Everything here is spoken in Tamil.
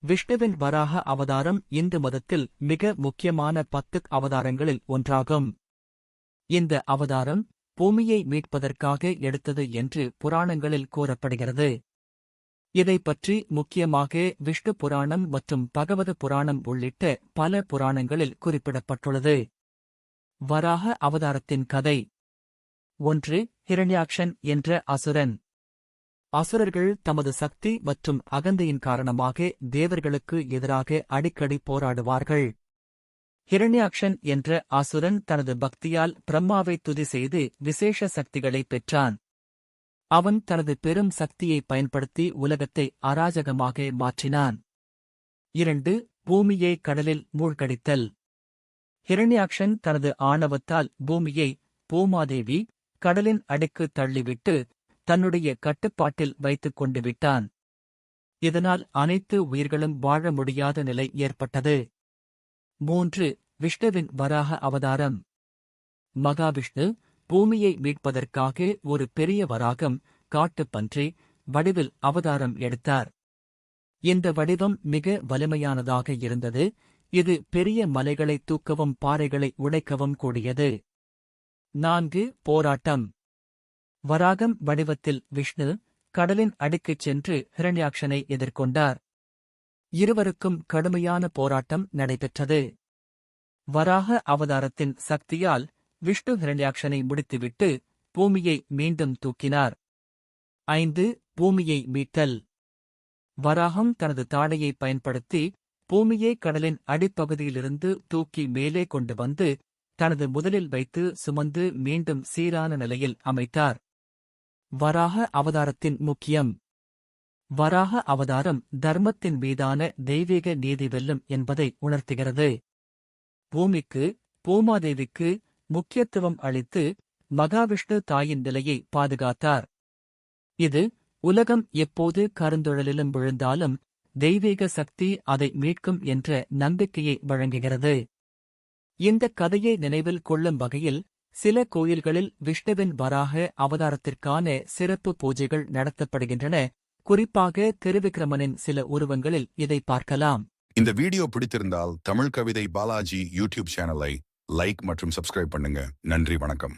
விஷ்ணுவின் வராக அவதாரம் இந்து மதத்தில் மிக முக்கியமான பத்து அவதாரங்களில் ஒன்றாகும். இந்த அவதாரம் பூமியை மீட்பதற்காக எடுத்தது என்று புராணங்களில் கூறப்படுகிறது. இதைப் பற்றி முக்கியமாக விஷ்ணு புராணம் மற்றும் பகவத புராணம் உள்ளிட்ட பல புராணங்களில் குறிப்பிடப்பட்டுள்ளது. வராக அவதாரத்தின் கதை. ஒன்று ஹிரண்யாக்ஷன் என்ற அசுரன். அசுரர்கள் தமது சக்தி மற்றும் அகந்தையின் காரணமாக தேவர்களுக்கு எதிராக அடிக்கடி போராடுவார்கள். ஹிரண்யாக்ஷன் என்ற அசுரன் தனது பக்தியால் பிரம்மாவை துதி செய்து விசேஷ சக்திகளை பெற்றான். அவன் தனது பெரும் சக்தியை பயன்படுத்தி உலகத்தை அராஜகமாக மாற்றினான். இரண்டு பூமியை கடலில் மூழ்கடித்தல். ஹிரண்யாக்ஷன் தனது ஆணவத்தால் பூமியை பூமாதேவி கடலின் அடிக்கு தள்ளிவிட்டு தன்னுடைய கட்டுப்பாட்டில் வைத்துக் கொண்டு விட்டான். இதனால் அனைத்து உயிர்களும் வாழ முடியாத நிலை ஏற்பட்டது. மூன்று விஷ்ணுவின் வராக அவதாரம். மகாவிஷ்ணு பூமியை மீட்பதற்காக ஒரு பெரிய வராகம் காட்டுப்பன்றி வடிவில் அவதாரம் எடுத்தார். இந்த வடிவம் மிக வலிமையானதாக இருந்தது. இது பெரிய மலைகளை தூக்கவும் பாறைகளை உடைக்கவும் கூடியது. நான்கு போராட்டம். வராகம் வடிவத்தில் விஷ்ணு கடலின் அடிக்குச் சென்று ஹிரண்யாக்ஷனை எதிர்கொண்டார். இருவருக்கும் கடுமையான போராட்டம் நடைபெற்றது. வராக அவதாரத்தின் சக்தியால் விஷ்ணு ஹிரண்யாக்ஷனை முடித்துவிட்டு பூமியை மீண்டும் தூக்கினார். ஐந்து பூமியை மீட்டல். வராகம் தனது தாடையை பயன்படுத்தி பூமியை கடலின் அடிப்பகுதியிலிருந்து தூக்கி மேலே கொண்டு வந்து தனது முதலில் வைத்து சுமந்து மீண்டும் சீரான நிலையில் அமைத்தார். வராக அவதாரத்தின் முக்கியம். வராக அவதாரம் தர்மத்தின் மீதான தெய்வீக நீதி வெல்லும் என்பதை உணர்த்துகிறது. பூமிக்கு பூமாதேவிக்கு முக்கியத்துவம் அளித்து மகாவிஷ்ணு தாயின் நிலையை பாதுகாத்தார். இது உலகம் எப்போது கருந்துழலிலும் விழுந்தாலும் தெய்வீக சக்தி அதை மீட்கும் என்ற நம்பிக்கையை வழங்குகிறது. இந்த கதையை நினைவில் கொள்ளும் வகையில் சில கோயில்களில் விஷ்ணுவின் வராக அவதாரத்திற்கான சிறப்பு பூஜைகள் நடத்தப்படுகின்றன. குறிப்பாக திருவிக்ரமனின் சில உருவங்களில் இதை பார்க்கலாம். இந்த வீடியோ பிடித்திருந்தால் தமிழ் கவிதை பாலாஜி யூடியூப் சேனலை லைக் மற்றும் சப்ஸ்கிரைப் பண்ணுங்க. நன்றி வணக்கம்.